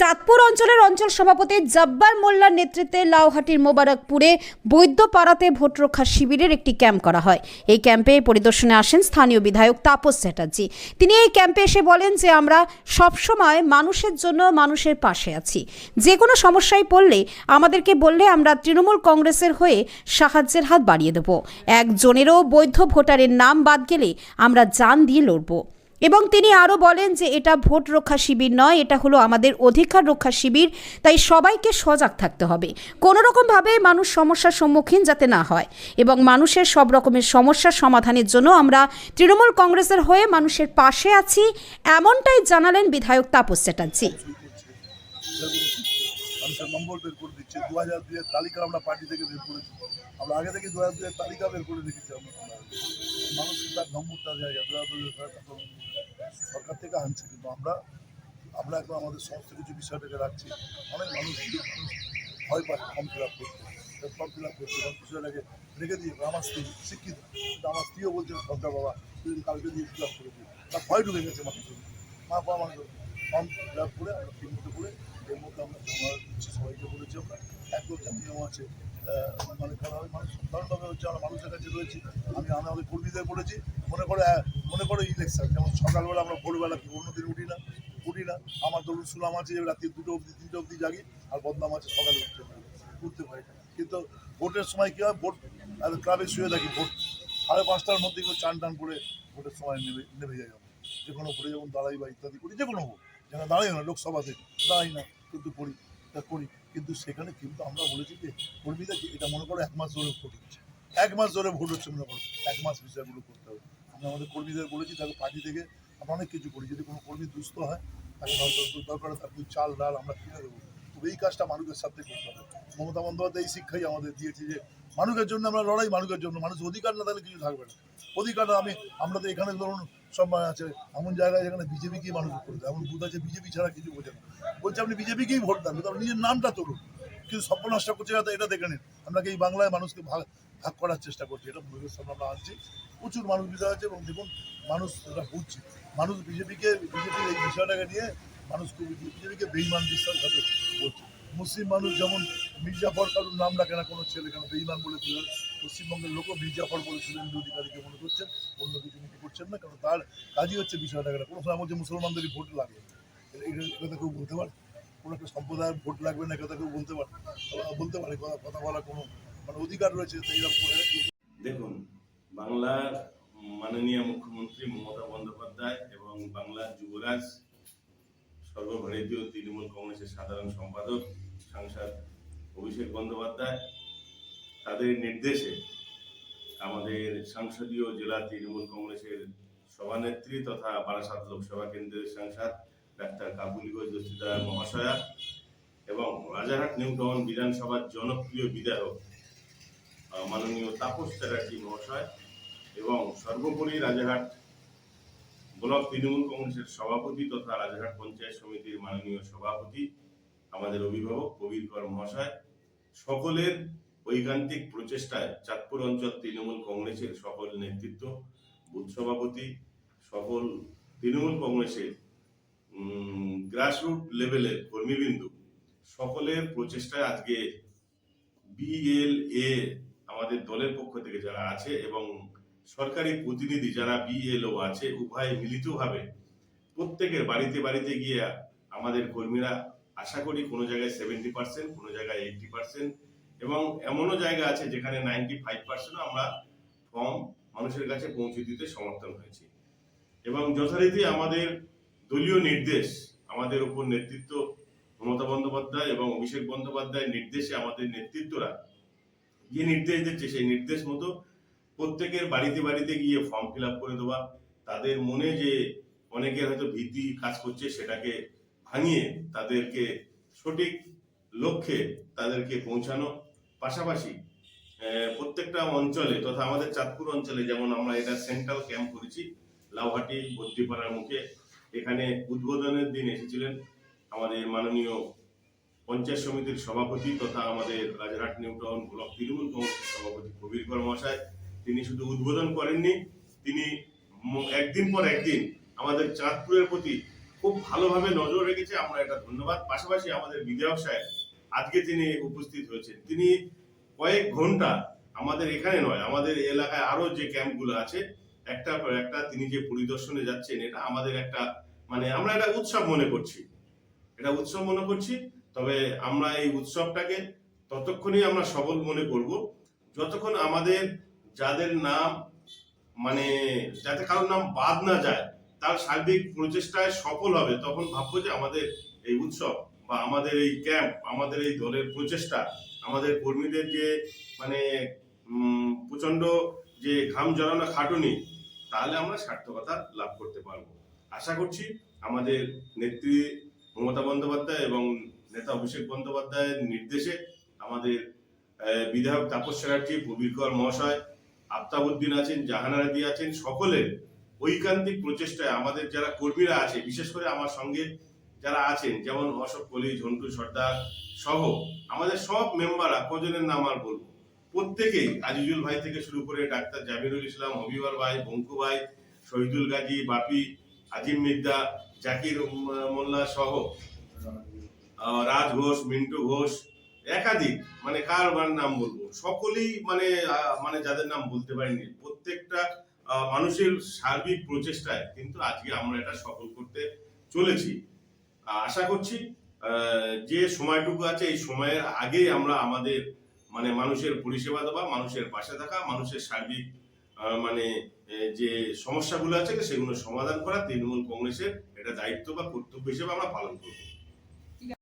চাঁদপুর অঞ্চলের অঞ্চল সভাপতি জব্বার মোল্লার নেতৃত্বে লাউহাটির মোবারকপুরে বৈদ্যপাড়াতে ভোট রক্ষা শিবিরের একটি ক্যাম্প করা হয়। এই ক্যাম্পে পরিদর্শনে আসেন স্থানীয় বিধায়ক তাপস চ্যাটার্জি। তিনি এই ক্যাম্পে এসে বলেন যে, আমরা সবসময় মানুষের জন্য মানুষের পাশে আছি। যে কোনো সমস্যায় পড়লে আমাদেরকে বললে আমরা তৃণমূল কংগ্রেসের হয়ে সাহায্যের হাত বাড়িয়ে দেব। একজনেরও বৈধ ভোটারের নাম বাদ গেলে আমরা জান দিয়ে লড়ব। এবং তিনি আরও বলেন যে এটা ভোট রক্ষা শিবির নয়, এটা হলো আমাদের অধিকার রক্ষা শিবির, তাই সবাইকে সজাগ থাকতে হবে। কোনো রকমভাবে মানুষ সমস্যার সম্মুখীন যাতে না হয় এবং মানুষের সব রকমের সমস্যার সমাধানের জন্য আমরা তৃণমূল কংগ্রেসের হয়ে মানুষের পাশে আছি, এমনটাই জানালেন বিধায়ক তাপস চ্যাটার্জি। দু হাজার হাজার সরকার থেকে আনছে কিন্তু আমরা আমরা এখন আমাদের সমস্ত কিছু বিষয়টাকে রাখছি অনেক মানুষ ভয় পায় ফর্ম ফিল আপ করতে ফর্ম ফিল আপ করতে এবং বিষয়টাকে রেখে দিয়ে আমার স্ত্রী শিক্ষিত কিন্তু আমার স্ত্রীও বলছে সরকার বাবা তুই কালকে দিয়ে ফিল আপ করে দিই তার ভয় ঢুকে গেছে মানুষের মা বাবা মানুষ ফর্ম ফিল আপ করে আমরা ঠিক মতো করে এর মধ্যে আমরা জমা দিচ্ছি সবাইকে বলেছি আমরা এক যা নিয়ম আছে মানে করা হয় মানুষ সাধারণভাবে হচ্ছে আমরা মানুষের কাছে রয়েছি আমি আমি আমাদের কর্মীদের বলেছি মনে করে আহ, মনে করে ইলেকশন যেমন সকালবেলা আমরা ভোরবেলা অন্য দিন উঠি না উঠি না। আমার ধরুন সুলাম আছে রাত্রি দুটো অবধি তিনটে অবধি জাগি আর বদনাম আছে সকালে উঠতে পারি উঠতে পারি। কিন্তু ভোটের সময় কী হয় ভোট ক্লাবে শুয়ে থাকি ভোট। সাড়ে পাঁচটার মধ্যে কেউ চান টান করে ভোটের সময় নেমে নেমে যাই যে কোনো ভোটে যেমন দাঁড়াই বা ইত্যাদি করি যে কোনো ভোট। যেন দাঁড়াই না লোকসভাতে দাঁড়াই না কিন্তু করি তা করি। কিন্তু সেখানে কিন্তু আমরা বলেছি যে কর্মীদের এটা মনে করো এক মাস ধরে ভোট হচ্ছে এক মাস ধরে ভোট হচ্ছে মনে করো। এক মাস বিষয়গুলো করতে হবে। আমরা আমাদের কর্মীদের বলেছি, তাকে পার্টি থেকে আমরা অনেক কিছু করি। যদি কোনো কর্মী দুস্থ হয়, তাকে দরকার তার কিছু চাল, ডাল আমরা কিনে দেবো। তবে এই কাজটা মানুষের সাথে করতে হবে। মমতা বন্দ্যোপাধ্যায় এই শিক্ষাই আমাদের দিয়েছে যে, মানুষের জন্য আমরা লড়াই মানুষের জন্য। মানুষ অধিকার না তাহলে কিছু থাকবে না। অধিকার না, আমি, আমরা তো এখানে ধরুন সব আছে, এমন জায়গায় যেখানে বিজেপিকেই মানুষ করে এমন বুথ আছে, বিজেপি ছাড়া কিছু বোঝে না। বলছে, আপনি বিজেপিকেই ভোট দেন? কিন্তু আপনি নিজের নামটা তুলুন। কিন্তু সর্বনাশ করছে যাতে এটা দেখে নিন। আমরা এই বাংলায় মানুষকে ভাগ ভাগ করার চেষ্টা করছি? এটা সামনে আমরা আনছি। প্রচুর মানুষ বিষয় আছে এবং দেখুন, মানুষ এটা বুঝছে মানুষ বিজেপিকে, বিজেপির এই বিষয়টাকে নিয়ে মানুষ বিজেপিকে বেইমান বিশ্বাসঘাতক বলছে মুসলিম মানুষ যেমন মির্জাফর কারুর নাম রাখে না কোনো ছেলে কেন বেইমান বলে তুলে পশ্চিমবঙ্গের লোকও মির্জাফর বলে শুভেন্দু অধিকারীকে মনে করছেন, অন্য কিছু মনে করছেন না, কারণ তার কাজই হচ্ছে বিষয়টাকে না। কোনো সময় বলছে মুসলমানদেরই ভোট লাগবে এ- এটা- এটা কেউ বলতে পারে? কোনো একটা সম্প্রদায়ের ভোট লাগবে না কথা কেউ বলতে পারে বলতে পারে, কথা বলার কোনো মানে অধিকার রয়েছে এইরকম করে। দেখুন, বাংলার মাননীয় মুখ্যমন্ত্রী মমতা বন্দ্যোপাধ্যায় এবং বাংলার যুবরাজ, সর্বভারতীয় তৃণমূল কংগ্রেসের সাধারণ সম্পাদক, সাংসদ অভিষেক বন্দ্যোপাধ্যায়, তাদের নির্দেশে আমাদের সংসদীয় জেলা তৃণমূল কংগ্রেসের সভানেত্রী তথা বারাসাত লোকসভা কেন্দ্রের সাংসদ ডাক্তার কাবুলি ঘোষ দস্তিদার মহাশয়া এবং রাজারহাট নিউ টাউন বিধানসভার জনপ্রিয় বিধায়ক মাননীয় তাপস চ্যাটার্জি মহাশয় এবং সর্বোপরি রাজারহাট ব্লক তৃণমূল কংগ্রেসের সভাপতি তথা রাজারহাট পঞ্চায়েত সমিতির মাননীয় সভাপতি, আমাদের অভিভাবক কবির কর মহাশয়। সকলের ঐকান্তিক প্রচেষ্টায় চাঁদপুর অঞ্চল তৃণমূল কংগ্রেসের সকল নেতৃত্ব, বুথ সভাপতি, সকল তৃণমূল কংগ্রেসের গ্রাসরুট লেভেলের কর্মীবৃন্দ সকলের প্রচেষ্টায় আজকে বিএলএ আমাদের দলের পক্ষ থেকে যারা আছে এবং সরকারি প্রতিনিধি যারা বিএলও আছে, উভয় মিলিতভাবে প্রত্যেকের বাড়িতে বাড়িতে গিয়ে আমাদের কর্মীরা আশা করি কোনো জায়গায় সেভেন্টি পার্সেন্ট কোনো জায়গায় এইটটি পার্সেন্ট এবং এমনও জায়গা আছে যেখানে নাইনটি ফাইভ পার্সেন্টও আমরা ফর্ম মানুষের কাছে পৌঁছে দিতে সমর্থন হয়েছি। এবং যথারীতি আমাদের দলীয় নির্দেশ আমাদের উপর নেতৃত্ব মমতা বন্দ্যোপাধ্যায় এবং অভিষেক বন্দ্যোপাধ্যায়ের নির্দেশে আমাদের নেতৃত্বরা যে নির্দেশ দিচ্ছে সেই নির্দেশ মতো প্রত্যেকের বাড়িতে বাড়িতে গিয়ে ফর্ম ফিল করে দেওয়া, তাদের মনে যে অনেকের হয়তো ভীতি কাজ করছে সেটাকে ভাঙিয়ে তাদেরকে সঠিক লক্ষ্যে তাদেরকে পৌঁছানো। পাশাপাশি প্রত্যেকটা অঞ্চলে তথা আমাদের চাঁদপুর অঞ্চলে যেমন আমরা এটা সেন্ট্রাল ক্যাম্প করেছি, লাউহাটি, বদ্রিপাড়ার মুখে এখানে উদ্বোধনের দিন এসেছিলেন আমাদের মাননীয় পঞ্চায়েত সমিতির সভাপতি তথা আমাদের Rajarhat new town block Trinamool কংগ্রেসের সভাপতি কবির মহাশয়। তিনি শুধু উদ্বোধন করেননি, তিনি একদিন পর একদিন আমাদের চাঁদপুরের প্রতি খুব ভালোভাবে নজর রেখেছে। আমরা এটা ধন্যবাদ। পাশাপাশি আমাদের বিধায়ক সাহেব, আজকে তিনি উপস্থিত হয়েছেন। তিনি কয়েক ঘণ্টা আমাদের এখানে নয়, আমাদের এলাকায় আরও যে ক্যাম্পগুলো আছে একটা একটা তিনি যে পরিদর্শনে যাচ্ছেন এটা আমাদের একটা মানে আমরা এটা উৎসব মনে করছি। এটা উৎসব মনে করছি তবে আমরা এই উৎসবটাকে ততক্ষণই আমরা সবল মনে করব। যতক্ষণ আমাদের যাদের নাম মানে যাতে কারোর নাম বাদ না যায় তার সার্বিক প্রচেষ্টায় সফল হবে তখন ভাববো যে আমাদের এই উৎসব বা আমাদের এই ক্যাম্প আমাদের এই দলের প্রচেষ্টা আমাদের কর্মীদের যে মানে উম, প্রচণ্ড যে ঘাম জড়ানো খাটুনি তাহলে আমরা সার্থকতা লাভ করতে পারব। আশা করছি আমাদের নেত্রী মমতা বন্দ্যোপাধ্যায় এবং নেতা অভিষেক বন্দ্যোপাধ্যায়ের নির্দেশে আমাদের বিধায়ক তাপস চ্যাটার্জি প্রবীর কর মহাশয়, আফতাবুদ্দিন আছেন, জাহানারাদি আছেন, সকলের ঐকান্তিক প্রচেষ্টায় আমাদের যারা কর্মীরা আছে, বিশেষ করে আমার সঙ্গে যারা আছেন, যেমন অশোক কলি ঝন্টু সর্দার সহ, আমাদের সব মেম্বাররা, কজনের নাম আর বলব প্রত্যেকেই আজিজুল ভাই থেকে শুরু করে ডাক্তার জামিরুল ইসলাম, হবিবর ভাই, বঙ্কু ভাই, শহীদুল গাজী, বাপি, আজিম মির্জা জাকির মোল্লা সহ রাজ ঘোষ, মিন্টু ঘোষ, একাধিক মানে কার নাম বলব। সকলেই মানে মানে যাদের নাম বলতে পারিনি, প্রত্যেকটা মানুষের সার্বিক প্রচেষ্টায় কিন্তু আজকে আমরা এটা সফল করতে চলেছি। আশা করছি যে সময়টুকু আছে, এই সময়ের আগেই আমরা আমাদের মানে মানুষের পরিষেবা দেওয়া, মানুষের পাশে থাকা, মানুষের সার্বিক মানে যে সমস্যাগুলো আছে সেগুলো সমাধান করা তৃণমূল কংগ্রেসের এটা দায়িত্ব বা কর্তব্য হিসেবে আমরা পালন করব।